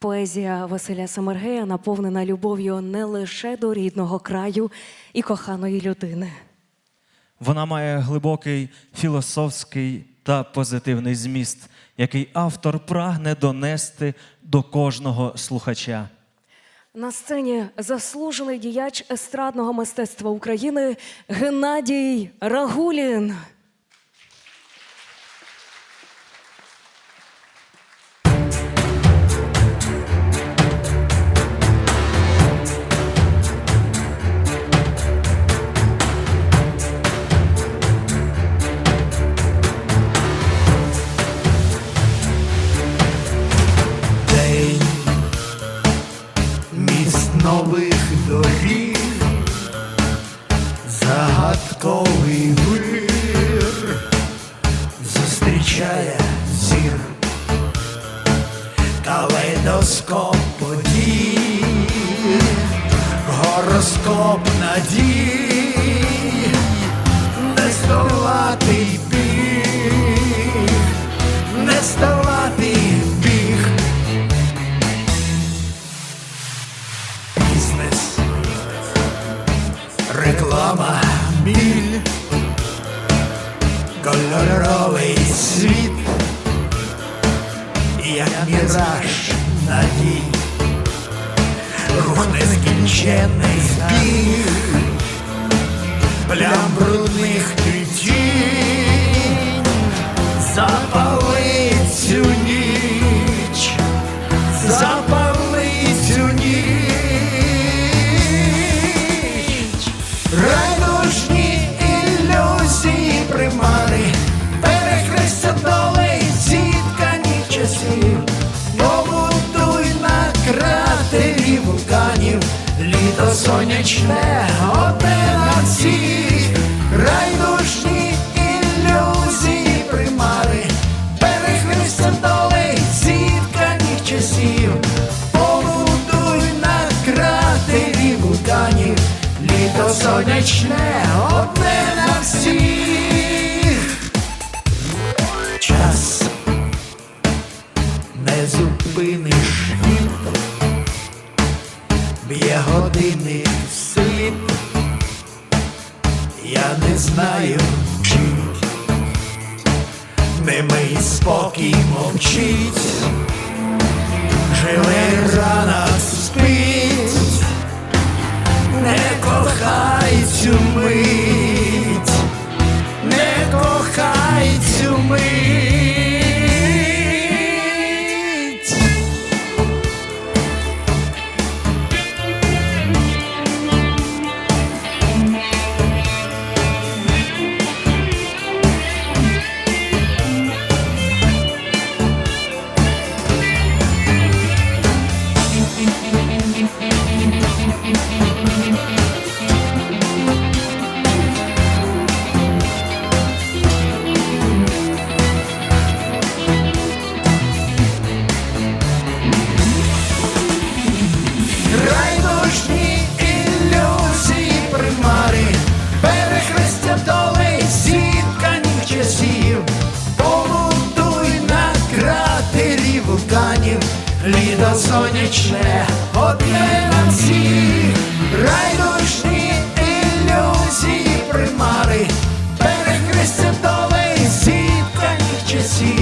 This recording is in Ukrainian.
Поезія Василя Самергея наповнена любов'ю не лише до рідного краю і коханої людини. Вона має глибокий філософський та позитивний зміст, який автор прагне донести до кожного слухача. На сцені заслужений діяч естрадного мистецтва України Геннадій Рагулін. Нових доріг, загадковий вир зустрічає зір, калейдоскоп подій, гороскоп надій, не реклама, біль, кольоровий світ, як міраж надій, рух нескінчений збіг, плям брудних тінь, сонячне, одне на всіх, райдужні ілюзії примари, перехрестя долей зітканих часів, побудуй на кратері вулканів, літо сонячне, одне на всіх. Час. Не зупиниш б'є години слід. Я не знаю, чи немий спокій мовчить, and літо сонячне, одне на всіх, райдужні ілюзії примари, перехрестя долей зітканих часів,